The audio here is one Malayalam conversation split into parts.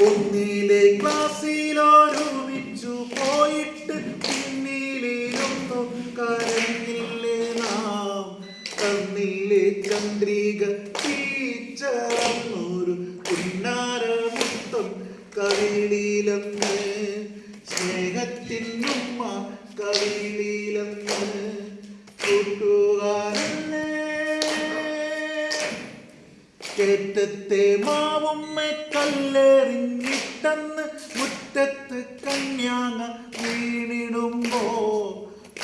ഒന്നിലെ ക്ലാസ്സിലൊരുമിച്ചു പോയിട്ട് പിന്നിലൊന്നും കരഞ്ഞില്ലേ നാം. തന്നിലെ ചന്ദ്രിക ടീച്ചറന്നൊരു കുന്നാരമുത്തം കവിളിലെന്ന്. സ്നേഹത്തിനുമ്മ കവിളിലെന്ന്. കൂട്ടുകാരല്ലേ കേറ്റത്തെ മാവുമ്മ കല്ലെറിഞ്ഞിട്ടെന്ന് മുറ്റത്ത് കന്യാങ്ങ വീണിടുമ്പോ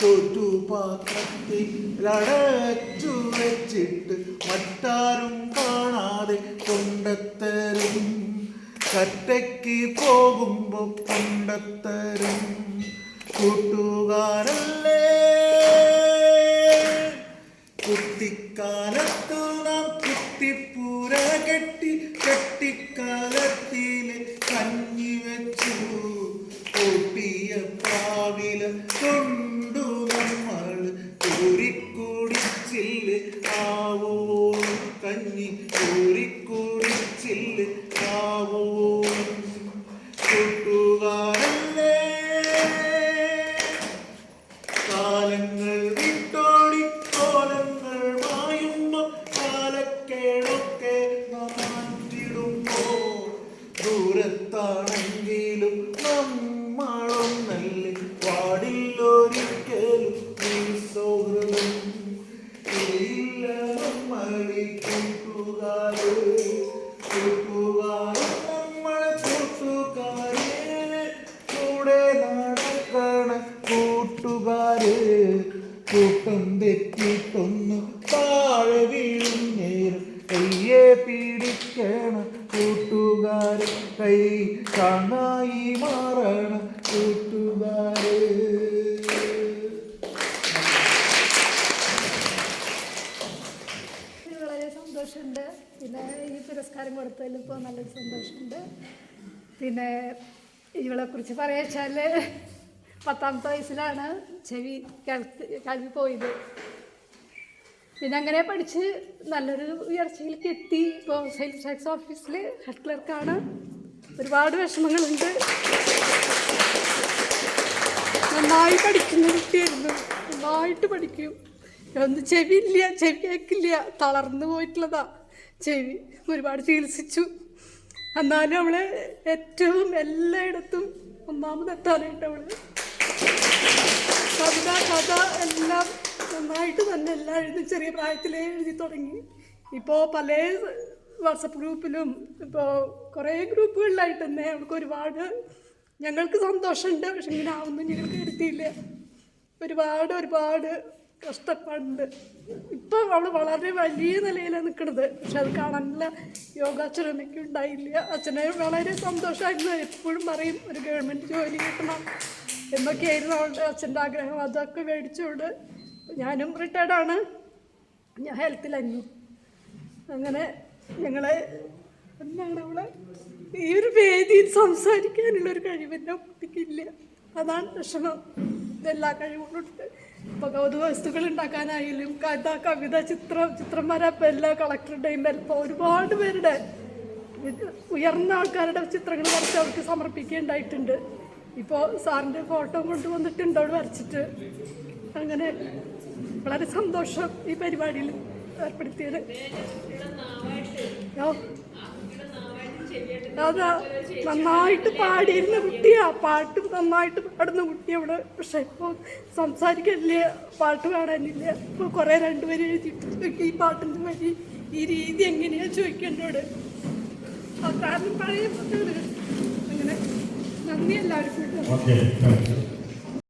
ചോറ്റുപാത്രത്തിൽ അടച്ചു വെച്ചിട്ട് മറ്റാരും കാണാതെ കൊണ്ടത്തരും. കട്ടയ്ക്ക് പോകുമ്പോ കൊണ്ടത്തരും. കൂട്ടുകാരല്ലേ? കുട്ടിക്കാലത്തു നാം കുട്ടിപ്പൂര കെട്ടി കെട്ടിക്കാലത്തിൽ കഞ്ഞി വെച്ചു. പൊട്ടിയ പാവില കൊണ്ടു നമ്മൾ കൂരിക്കുടിച്ചിൽ ആവോ കഞ്ഞി കൂരിക്കുടിച്ചിൽ ആവോ കൂട്ടുകാരല്ലേ കൂട്ടം തെറ്റിട്ടൊന്ന് താഴെ വീഴും നേരം. കയ്യെ പിടിക്കണ കൂട്ടുകാര് കൈ കാണായി മാറണം കൂട്ടുകാര് വളരെ സന്തോഷമുണ്ട് പിന്നെ ഈ പുരസ്കാരം കൊടുത്തതിൽ ഇപ്പോൾ നല്ലൊരു സന്തോഷമുണ്ട്. പിന്നെ ഇവളെ കുറിച്ച് വെച്ചാൽ പത്താമത്തെ വയസ്സിലാണ് ചെവി കേൾവി പോയത്. പിന്നെ അങ്ങനെ പഠിച്ച് നല്ലൊരു ഉയർച്ചയിലേക്ക് എത്തി. ഇപ്പോൾ സെയിൽസ് ടാക്സ് ഓഫീസിൽ ഹെഡ് ക്ലർക്കാണ്. ഒരുപാട് വിഷമങ്ങളുണ്ട്. നന്നായി പഠിക്കുന്ന കുട്ടിയായിരുന്നു. നന്നായിട്ട് പഠിക്കും. ഒന്നും ചെവി ഇല്ല ചെവി കേൾക്കില്ല തളർന്നു പോയിട്ടുള്ളതാ. ചെവി ഒരുപാട് ചികിത്സിച്ചു. എന്നാലും അവൾ ഏറ്റവും എല്ലായിടത്തും ഒന്നാമതെത്താനായിട്ട് അവൾ കവിത കഥ എല്ലാം നന്നായിട്ട് തന്നെ എല്ലാം എഴുതി ചെറിയ പ്രായത്തിലേ എഴുതി തുടങ്ങി. ഇപ്പോൾ പല വാട്സപ്പ് ഗ്രൂപ്പിലും ഇപ്പോൾ കുറേ ഗ്രൂപ്പുകളിലായിട്ട് തന്നെ അവൾക്ക് ഒരുപാട് ഞങ്ങൾക്ക് സന്തോഷമുണ്ട്. പക്ഷെ ഇങ്ങനെ ആവുന്നു ഞങ്ങൾക്ക് എടുത്തിയില്ല ഒരുപാട് ഒരുപാട് കഷ്ടപ്പാടുണ്ട്. ഇപ്പം അവൾ വളരെ വലിയ നിലയിലാണ് നിൽക്കുന്നത് പക്ഷെ അത് കാണാനുള്ള യോഗാച്ചരണയ്ക്ക് ഉണ്ടായില്ല. അച്ഛനെ വളരെ സന്തോഷമായിരുന്നു. എപ്പോഴും പറയും ഒരു ഗവൺമെന്റ് ജോലി കിട്ടണം എന്നൊക്കെയായിരുന്നു അവളുടെ അച്ഛന്റെ ആഗ്രഹം. അതൊക്കെ മേടിച്ചുകൊണ്ട് ഞാനും റിട്ടയർഡാണ് ഞാൻ ഹെൽത്തിലായിരുന്നു അങ്ങനെ ഞങ്ങളെ എന്താണ് അവളെ ഈ ഒരു വേദിയിൽ സംസാരിക്കാനുള്ള ഒരു കുട്ടിക്കില്ല അതാണ് വിഷമം ഇതെല്ലാ കഴിവുകളുണ്ട് ഇപ്പോൾ കൗതുക വസ്തുക്കൾ ഉണ്ടാക്കാനായാലും കഥ കവിത ചിത്രം ചിത്രന്മാരപ്പം എല്ലാ കളക്ടറുടെയും ഇപ്പോൾ ഒരുപാട് പേരുടെ ഉയർന്ന ആൾക്കാരുടെ ചിത്രങ്ങൾ വരച്ച് അവർക്ക് സമർപ്പിക്കുകയുണ്ടായിട്ടുണ്ട് ഇപ്പോൾ സാറിന്റെ ഫോട്ടോ കൊണ്ടുവന്നിട്ടുണ്ട് അവിടെ വരച്ചിട്ട്. അങ്ങനെ വളരെ സന്തോഷം ഈ പരിപാടിയിൽ ഏർപ്പെടുത്തിയത്. ഓ അതാ നന്നായിട്ട് പാടിയിരുന്ന കുട്ടിയാ. പാട്ട് നന്നായിട്ട് പാടുന്ന കുട്ടി അവിടെ പക്ഷെ ഇപ്പോൾ സംസാരിക്കല്ലേ പാട്ട് പാടാനില്ല. ഇപ്പോൾ കുറേ രണ്ടുപേരും എഴുതിയിട്ട് ഈ പാട്ടിന്റെ വരി ഈ രീതി എങ്ങനെയാ ചോദിക്കേണ്ടോട്? ആ കാരണം പറയുന്നത് അങ്ങനെ നന്ദി എല്ലാവർക്കും.